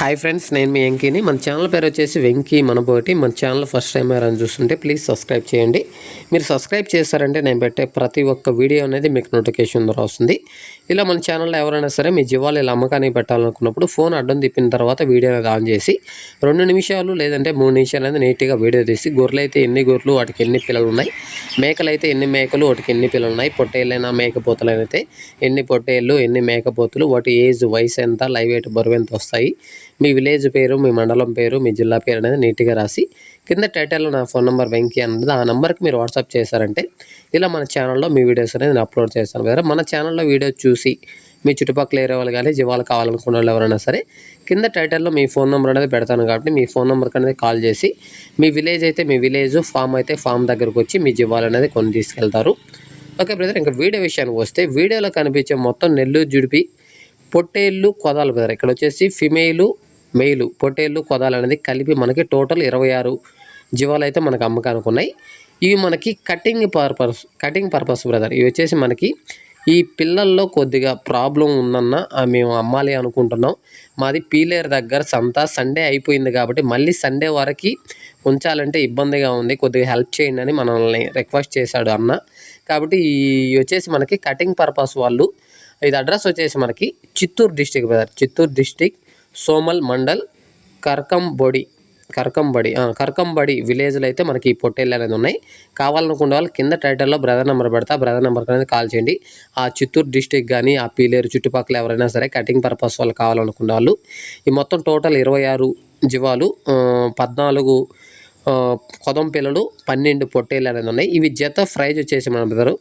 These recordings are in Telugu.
హాయ్ ఫ్రెండ్స్ నేను మీ వెంకీని. మన ఛానల్ పేరు వచ్చేసి వెంకీ మనబోటి. మన ఛానల్ ఫస్ట్ టైం ఎవరైనా చూస్తుంటే ప్లీజ్ సబ్స్క్రైబ్ చేయండి. మీరు సబ్స్క్రైబ్ చేస్తారంటే నేను పెట్టే ప్రతి ఒక్క వీడియో అనేది మీకు నోటిఫికేషన్ ద్వారా వస్తుంది. ఇలా మన ఛానల్లో ఎవరైనా సరే మీ జీవాలు ఇలా అమ్మకానికి పెట్టాలనుకున్నప్పుడు ఫోన్ అడ్డం తిప్పిన తర్వాత వీడియో ఆన్ చేసి రెండు నిమిషాలు లేదంటే మూడు నిమిషాలు అనేది నీట్గా వీడియో తీసి గొర్రెలు అయితే ఎన్ని గొర్రెలు వాటికి ఎన్ని పిల్లలు ఉన్నాయి? మేకలు అయితే ఎన్ని మేకలు వాటికి ఎన్ని పిల్లలు ఉన్నాయి? పొట్టేళ్ళైనా మేకపోతులైనా అయితే ఎన్ని పొట్టేళ్ళు ఎన్ని మేకపోతులు వాటి ఏజ్ వయసు ఎంత లైవ్ ఎయిట్ బరువు ఎంత వస్తాయి? మీ విలేజ్ పేరు మీ మండలం పేరు మీ జిల్లా పేరు అనేది నీట్గా రాసి కింద టైటిల్లో నా ఫోన్ నెంబర్ వెంకీ అన్నది ఆ నెంబర్కి మీరు వాట్సాప్ చేశారంటే ఇలా మన ఛానల్లో మీ వీడియోస్ అనేది నేను అప్లోడ్ చేస్తాను. వేరే మన ఛానల్లో వీడియో చూసి మీ చుట్టుపక్కల ఏరే వాళ్ళు కానీ జీవాలు కావాలనుకున్న వాళ్ళు ఎవరైనా సరే కింద టైటిల్లో మీ ఫోన్ నెంబర్ అనేది పెడతాను కాబట్టి మీ ఫోన్ నెంబర్కి అనేది కాల్ చేసి మీ విలేజ్ అయితే మీ విలేజ్ ఫామ్ అయితే ఫామ్ దగ్గరకు వచ్చి మీ జీవాలు అనేది కొని తీసుకెళ్తారు. ఓకే బ్రదర్ ఇంకా వీడియో విషయానికి వస్తే వీడియోలో కనిపించే మొత్తం నెల్లూరు జుడిపి పొట్టేళ్ళు కొదాలు బ్రదర్. ఇక్కడ వచ్చేసి ఫిమేలు మెయిలు పొట్టేళ్ళు కొదాలు అనేది కలిపి మనకి టోటల్ ఇరవై ఆరు జీవాలు అయితే మనకు అమ్మకానికి ఉన్నాయి ఇవి మనకి cutting purpose cutting purpose brother ఇవి వచ్చేసి మనకి ఈ పిల్లల్లో కొద్దిగా ప్రాబ్లం ఉందన్న మేము అమ్మాలి అనుకుంటున్నాం. మాది పీలేరు దగ్గర సంత సండే అయిపోయింది కాబట్టి మళ్ళీ సండే వరకు ఉంచాలంటే ఇబ్బందిగా ఉంది. కొద్దిగా హెల్ప్ చేయండి అని మనల్ని రిక్వెస్ట్ చేశాడు అన్న. కాబట్టి ఈ వచ్చేసి మనకి కటింగ్ పర్పస్ వాళ్ళు ఇది అడ్రస్ వచ్చేసి మనకి Chittoor district brother Chittoor district Somala mandal Karkambodi. Karkambadi Karkambadi విలేజ్లో అయితే మనకి ఈ పొట్టేళ్ళు అనేది ఉన్నాయి. కావాలనుకున్న వాళ్ళు కింద టైటిల్లో బ్రదర్ నెంబర్ పెడతా బ్రదర్ నెంబర్ అనేది కాల్ చేయండి. ఆ చిత్తూరు డిస్టిక్ కానీ ఆ పీలేరు చుట్టుపక్కల ఎవరైనా సరే కటింగ్ పర్పస్ వాళ్ళు కావాలనుకున్న వాళ్ళు ఈ మొత్తం టోటల్ ఇరవై ఆరు జీవాలు పద్నాలుగు కొదం పిల్లలు పన్నెండు పొట్టేళ్ళు అనేది ఉన్నాయి. ఇవి జత ప్రైజ్ వచ్చేసి మన బ్రదరు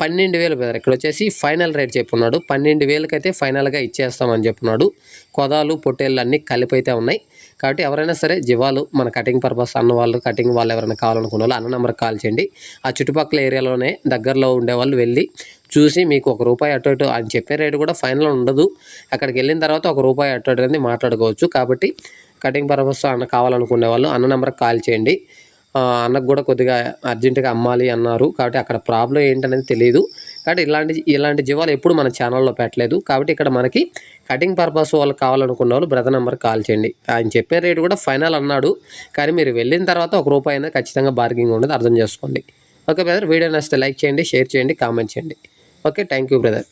పన్నెండు వేలు బ్రదర్ ఇక్కడ వచ్చేసి ఫైనల్ రేట్ చెప్పున్నాడు. పన్నెండు వేలకైతే ఫైనల్గా ఇచ్చేస్తామని చెప్పున్నాడు. కొదాలు పొట్టేళ్ళు అన్నీ కలిపి అయితే ఉన్నాయి. కాబట్టి ఎవరైనా సరే జీవాలు మన కటింగ్ పర్పస్ అన్న వాళ్ళు కటింగ్ వాళ్ళు ఎవరైనా కావాలనుకున్న వాళ్ళు అన్న నెంబర్కి కాల్ చేయండి. ఆ చుట్టుపక్కల ఏరియాలోనే దగ్గరలో ఉండే వాళ్ళు వెళ్ళి చూసి మీకు ఒక రూపాయి అటు ఇటు అని చెప్పే రేటు కూడా ఫైనల్ ఉండదు. అక్కడికి వెళ్ళిన తర్వాత ఒక రూపాయి అటు ఇటు అనేది మాట్లాడుకోవచ్చు. కాబట్టి కటింగ్ పర్పస్ అన్న కావాలనుకునే వాళ్ళు అన్న నెంబర్కి కాల్ చేయండి. అన్నకు కూడా కొద్దిగా అర్జెంటుగా అమ్మాలి అన్నారు. కాబట్టి అక్కడ ప్రాబ్లం ఏంటనేది తెలియదు కాబట్టి ఇలాంటి ఇలాంటి జీవాలు ఎప్పుడు మన ఛానల్లో పెట్టలేదు. కాబట్టి ఇక్కడ మనకి కటింగ్ పర్పస్ వాళ్ళు కావాలనుకున్న వాళ్ళు బ్రదర్ నెంబర్ కాల్ చేయండి. ఆయన చెప్పే రేటు కూడా ఫైనల్ అన్నాడు. కానీ మీరు వెళ్ళిన తర్వాత ఒక రూపాయి అనేది ఖచ్చితంగా బార్గింగ్ ఉండదు అర్థం చేసుకోండి. ఓకే బ్రదర్ వీడియో నచ్చితే లైక్ చేయండి షేర్ చేయండి కామెంట్ చేయండి. Okay thank you brother.